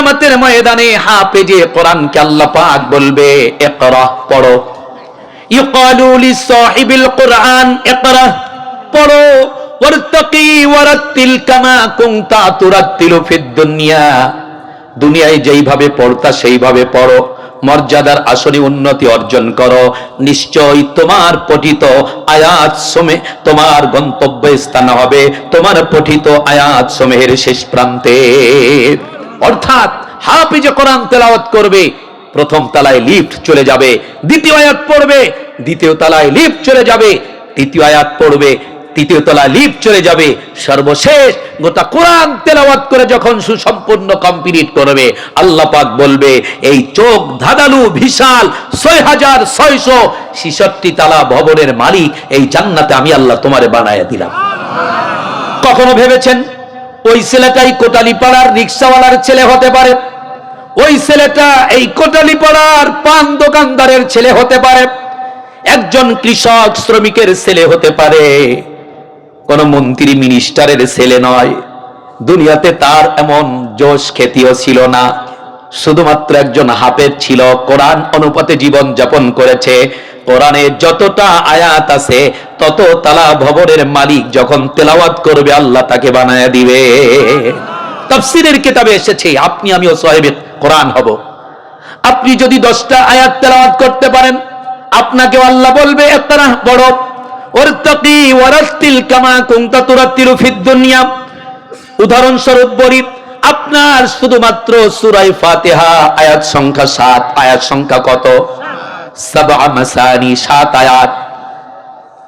কিয়ামতের ময়দানে হাফেজে কোরআনকে আল্লাহ পাক বলবে, ইকরা, পড়ো। ইউকালু লিসাহিবিল কোরআন, ইকরা, পড়ো। ওয়ারতাকি ওয়ারাত্তিল কামা কুনতা তুরাত্তিলু ফিদ দুনিয়া। দুনিয়ায় যেইভাবে পড়তা সেইভাবে পড়ো। মর্যাদার আসনে উন্নতি অর্জন করো। নিশ্চয় তোমার পঠিত আয়াত সমে তোমার গন্তব্য স্থান হবে। তোমার পঠিত আয়াত সমূহের শেষ প্রান্তে। অর্থাৎ হাফিজে কোরআন তেলাওয়াত করবে, প্রথম তালায় লিফট চলে যাবে, দ্বিতীয় আয়াত পড়বে, দ্বিতীয় তালায় লিফট চলে যাবে, তৃতীয় আয়াত পড়বে, তৃতীয় তলায় লিফট চলে যাবে, সর্বশেষ গোটা কোরআন তেলাওয়াত করে যখন সুসম্পূর্ণ কমপ্লিট করবে, আল্লাহ পাক বলবে, এই চোখ ধাঁধালু বিশাল ছয় হাজার ছয়শো ছিষট্টি তালা ভবনের মালিক, এই জান্নাতে আমি আল্লাহ তোমারে বানায় দিলাম। কখনো ভেবেছেন? ওই ছেলেটাই কোটালি পাড়ার রিক্সাওয়ালার ছেলে হতে পারে। ওই ছেলেটা এই কোটালি পাড়ার পান দোকানদারের ছেলে হতে পারে। একজন কৃষক শ্রমিকের ছেলে হতে পারে। কোন মন্ত্রী মিনিস্টারের ছেলে নয়। দুনিয়াতে তার এমন জোশ খ্যাতিও ছিল না। শুধুমাত্র একজন হাফেজ ছিল, কোরআন অনুপাতে জীবন যাপন করেছে। কোরআনে যতটা আয়াত আছে, তত তালা ভবনের মালিক যখন তেলাওয়াত করবে, আল্লাহ তাকে বানায় দিবে। তাফসিরের কিতাবে এসেছে, আপনি, আমিও সাহেবের কোরআন হব। আপনি যদি দশটা আয়াত তেলাওয়াত করতে পারেন আপনাকে আল্লাহ বলবে একটা বড়। ওরতাকি ওয়ারাত্তিল কামা কুনতা তুরাত্তিলু ফিদ দুনিয়া। উদাহরণস্বরূপ বলি, আপনার শুধুমাত্র সূরায়ে ফাতিহা, আয়াত সংখ্যা 7 আয়াত সংখ্যা কত? 7 আয়াত।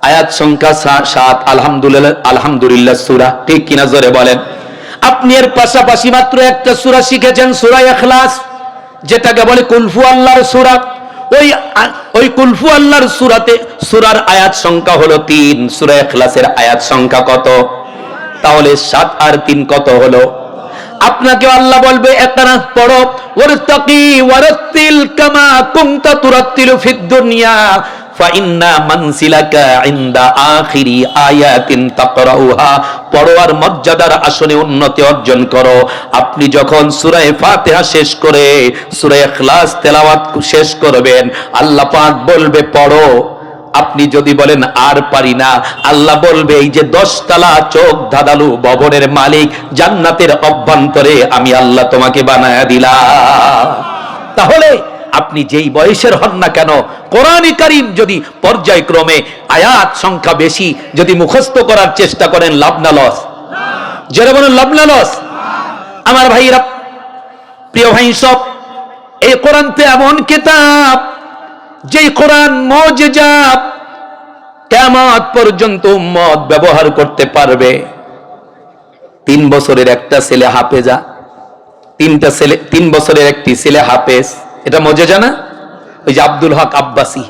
আয়াত সংখ্যা 7 আলহামদুলিল্লাহ আলহামদুলিল্লাহ ঠিক কিনা জোরে বলেন। আপনি এর পাশাপাশি মাত্র একটা শিখেছেন, সূরা যেটাকে বলে কুলফু আল্লাহর সূরা। ওই ওই কুলফু আল্লাহর সূরাতে, সূরার আয়াত সংখ্যা হলো 3 সূরা আয়াত সংখ্যা কত? তাহলে 7 আর 3 কত হলো? আপনাকে আল্লাহ বলবে একটানা পড়ো ওয়ারতাকি ওয়ারাত্তিল কামা কুনতা তুরাত্তিলু ফিদ দুনিয়া ফাইন্না মানসিলাকা ইনদা আখিরি আয়াতিন তাকরাউহা। পড়োয়ার মর্যাদার আসনে উন্নতি অর্জন করো। আপনি যখন সূরা ফাতিহা শেষ করে সূরা ইখলাস তেলাওয়াত শেষ করবেন, আল্লাহ পাক বলবে, পড়ো। আপনি যদি বলেন, আর পারি না। আল্লাহ বলবে, এই যে দশতলা চোখ ধাঁধালু ভবনের মালিক, জান্নাতের অভ্যন্তরে আমি আল্লাহ তোমাকে বানায়া দিলাম। তাহলে আপনি যেই বয়সের হন না কেন, কোরআন কারিম যদি পর্যায়ক্রমে আয়াত সংখ্যা বেশি, যদি মুখস্থ করার চেষ্টা করেন, লাভ না লস? যারা বলেন, লাভ লস? আমার ভাইরা প্রিয় ভাই সব, এই কোরআন তো এমন কিতাব যেই কোরআন মজেজা কেমত পর্যন্ত উম্মত ব্যবহার করতে পারবে। তিন বছরের একটা ছেলে হাফেজা, তিনটা ছেলে, তিন বছরের একটি ছেলে হাফেজ। এটা মজে জানা ওই যে আব্দুল হক আব্বাসি,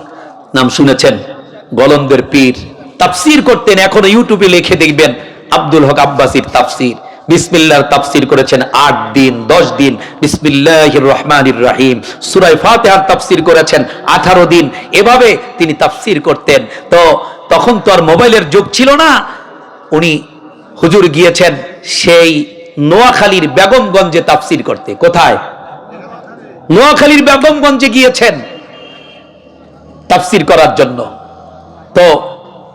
নাম শুনেছেন? গলন্দের পীর। তাফসির করতেন, এখন ইউটিউবে লিখে দেখবেন আব্দুল হক আব্বাসির তাফসির। বিসমিল্লাহর তাফসির করেছেন আট দিন, দশ দিন। বিসমিল্লাহির রহমানির রাহিম। সুরাই ফাতেহার তাফসির করেছেন আঠারো দিন। এভাবে তিনি তাফসির করতেন। তো তখন তো আর মোবাইলের যুগ ছিল না। উনি হুজুর গিয়েছেন সেই নোয়াখালীর বেগমগঞ্জে তাফসির করতে। কোথায়? নোয়াখালীর বেগমগঞ্জে গিয়েছেন তাফসির করার জন্য। তো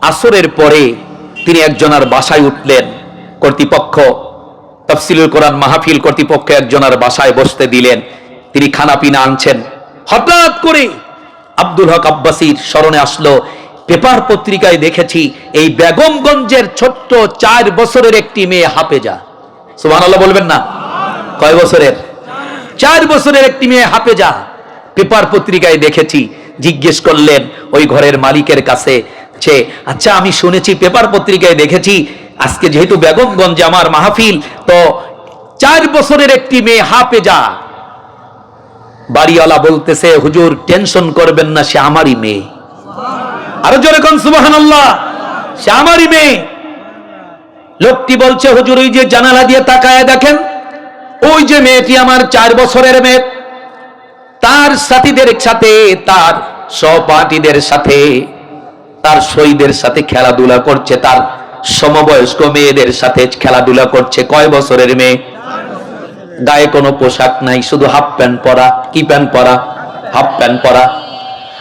আসরের পরে তিনি একজনার বাসায় উঠলেন কর্তৃপক্ষ। তফসিলুল কোরআন মাহফিল কর্তৃপক্ষ একজনার বাসায় বসতে দিলেন। তিনি খানা পিনা আনছেন। হঠাৎ করে আব্দুল হক আব্বাসির স্মরণে আসলো। পেপার পত্রিকায় দেখেছি, এই বেগমগঞ্জের ছোট্ট চার বছরের একটি মেয়ে সুবহান আল্লাহ বলবেন না? কয় বছরের? চার বছরের একটি মেয়ে হাফেজা। পেপার পত্রিকায় দেখেছি, জিজ্ঞেস করলেন, ওই ঘরের মালিকের কাছে। আচ্ছা আমি শুনেছি, পেপার পত্রিকায় দেখেছি আজকে যেহেতু বেগমগঞ্জে আমার মাহফিল, তো চার বছরের একটি মেয়ে হাফেজা। বাড়িওয়ালা বলতেছে, হুজুর, টেনশন করবেন না, সে আমারই মেয়ে। আরও জোরে কোন সুবাহান সে আমারই মেয়ে। লোকটি বলছে, হুজুর, ওই যে জানালা দিয়ে তাকায় দেখেন, ওই যে মেয়েটি আমার চার বছরের মেয়ে। তার সাথীদের সাথে, তার সহপাঠীদের সাথে, তার শহীদের সাথে খেলাধুলা করছে, তার সমবয়স্ক মেয়েদের সাথে খেলাধুলা করছে। কয় বছরের মেয়ে? গায়ে কোনো পোশাক নাই, শুধু হাফ প্যান্ট পরা। কি প্যান্ট পরা? হাফ প্যান্ট পরা।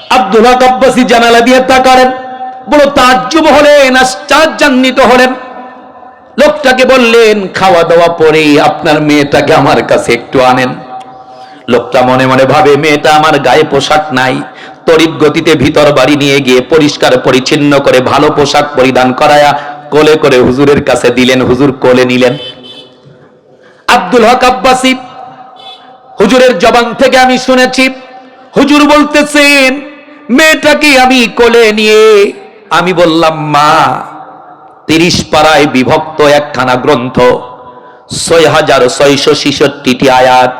আব্দুল হক আব্বাসী জানালা দিয়ে তাকালেন। বড় তাজ্জুব হলেন আশ্চর্যান্বিত হলেন। লোকটাকে বললেন, খাওয়া দাওয়া পরে আপনার মেয়েটাকে আমার কাছে একটু আনেন। লোকটা মনে মনে ভাবে, মেয়েটা আমার গায়ে পোশাক নাই। তড়িৎ গতিতে ভিতর বাড়ি নিয়ে গিয়ে পরিষ্কার পরিচ্ছন্ন করে ভালো পোশাক পরিধান করায়া কোলে করে হুজুরের কাছে দিলেন, হুজুর কোলে নিলেন। আব্দুল হক আব্বাসী, হুজুরের জবান থেকে আমি শুনেছি, হুজুর বলতেছেন, মেয়েটাকে আমি কোলে নিয়ে, আমি বললাম, মা, তিরিশ পাড়ায় বিভক্ত একখানা গ্রন্থ, ছয় হাজার ছয়শো ছিষট্টিটি আয়াত,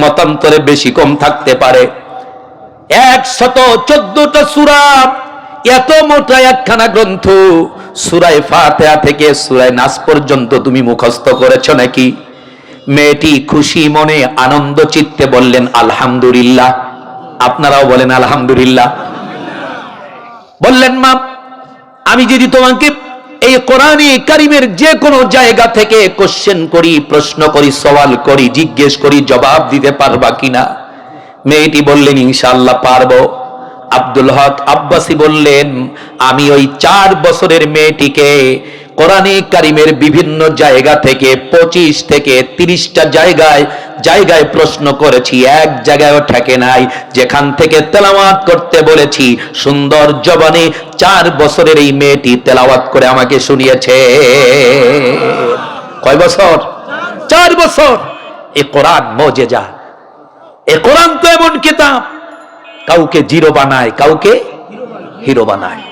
মতান্তরে বেশি কম থাকতে পারে। একশত চোদ্দটা সুরা, এত মোটা একখানা গ্রন্থ সুরায় ফাতেহা থেকে সুরায় নাস পর্যন্ত তুমি মুখস্থ করেছ নাকি? মেয়েটি খুশি মনে আনন্দ চিত্তে বললেন, আলহামদুলিল্লাহ। আপনারাও বলেন, আলহামদুলিল্লাহ। বললেন, মা, আমি যদি তোমাকে এই কোরআনে কারিমের যে কোনো জায়গা থেকে কোশ্চেন করি, প্রশ্ন করি, সওয়াল করি, জিজ্ঞেস করি, জবাব দিতে পারবা কিনা? মেয়েটি বললেন, ইনশাআল্লাহ পারব। আব্দুল হক আব্বাসী বললেন, আমি ওই চার বছরের মেয়েটিকে কোরআনে কারিমের বিভিন্ন জায়গা থেকে পঁচিশ থেকে তিরিশটা জায়গায় জায়গায় প্রশ্ন করেছি। এক জায়গায়ও ঠেকে নাই। যেখান থেকে তেলাওয়াত করতে বলেছি, সুন্দর জবানে চার বছরের এই মেয়েটি তেলাওয়াত করে আমাকে শুনিয়েছে। কয় বছর? চার বছর। এ কোরআন মজে যা এ কোরআন তো এমন কিতাব। কাউকে জিরো বানায় কাউকে হিরো বানায়।